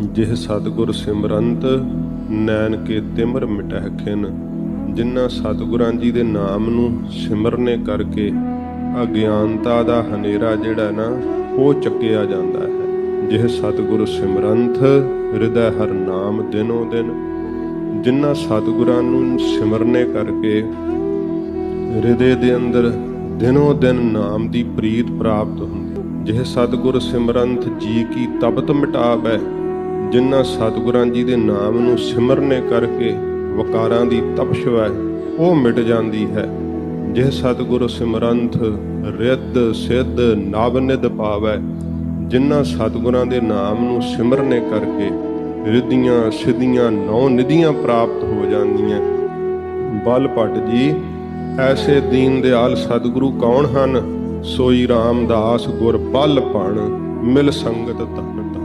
ਜਿਹ ਸਤਿਗੁਰ ਸਿਮਰੰਤ ਨੈਣ ਕੇ ਤਿਮਰ ਮਿਟਹਿ ਖਿਨ ਜਿਨ੍ਹਾਂ ਸਤਿਗੁਰਾਂ ਜੀ ਦੇ ਨਾਮ ਨੂੰ ਸਿਮਰਨੇ ਕਰਕੇ ਅਗਿਆਨਤਾ ਦਾ ਹਨੇਰਾ ਜਿਹੜਾ ਨਾ, ਉਹ ਚੱਕਿਆ ਜਾਂਦਾ ਹੈ। ਜਿਹ ਸਤਿਗੁਰ ਸਿਮਰੰਤ, ਹਿਰਦੈ ਹਰ ਨਾਮ ਦਿਨੋ ਦਿਨ, ਜਿਨ੍ਹਾਂ ਸਤਿਗੁਰਾਂ ਨੂੰ ਸਿਮਰਨੇ ਕਰਕੇ ਹਿਰਦੇ ਦੇ ਅੰਦਰ ਦਿਨੋ ਦਿਨ ਨਾਮ ਦੀ ਪ੍ਰੀਤ ਪ੍ਰਾਪਤ ਹੁੰਦੀ। ਜਿਹ ਸਤਿਗੁਰ ਸਿਮਰੰਤ ਜੀ ਕੀ ਤਪਤ ਮਿਟਾਵੈ ਜਿਨ੍ਹਾਂ ਸਤਿਗੁਰਾਂ ਜੀ ਦੇ ਨਾਮ ਨੂੰ ਸਿਮਰਨੇ ਕਰਕੇ ਵਕਾਰਾਂ ਦੀ ਤਪਸ਼ ਹੈ ਉਹ ਮਿਟ ਜਾਂਦੀ ਹੈ। ਜਿਹ ਸਤਿਗੁਰ ਸਿਮਰੰਤ ਰਿੱਧ, ਸਿੱਧ, ਨਵ ਨਿਧ ਪਾਵੈ, ਜਿਨ੍ਹਾਂ ਸਤਿਗੁਰਾਂ ਦੇ ਨਾਮ ਨੂੰ ਸਿਮਰਨੇ ਕਰਕੇ ਰਿੱਧੀਆਂ, ਸਿੱਧੀਆਂ, ਨੌ ਨਿਧੀਆਂ ਪ੍ਰਾਪਤ ਹੋ ਜਾਂਦੀਆਂ। ਬਲ ਭੱਟ ਜੀ, ਐਸੇ ਦੀਨ ਦਿਆਲ ਸਤਿਗੁਰੂ ਕੌਣ ਹਨ? ਸੋਈ ਰਾਮਦਾਸ ਗੁਰ ਬਲ ਪਣ ਮਿਲ ਸੰਗਤ ਤਨ ਤਨ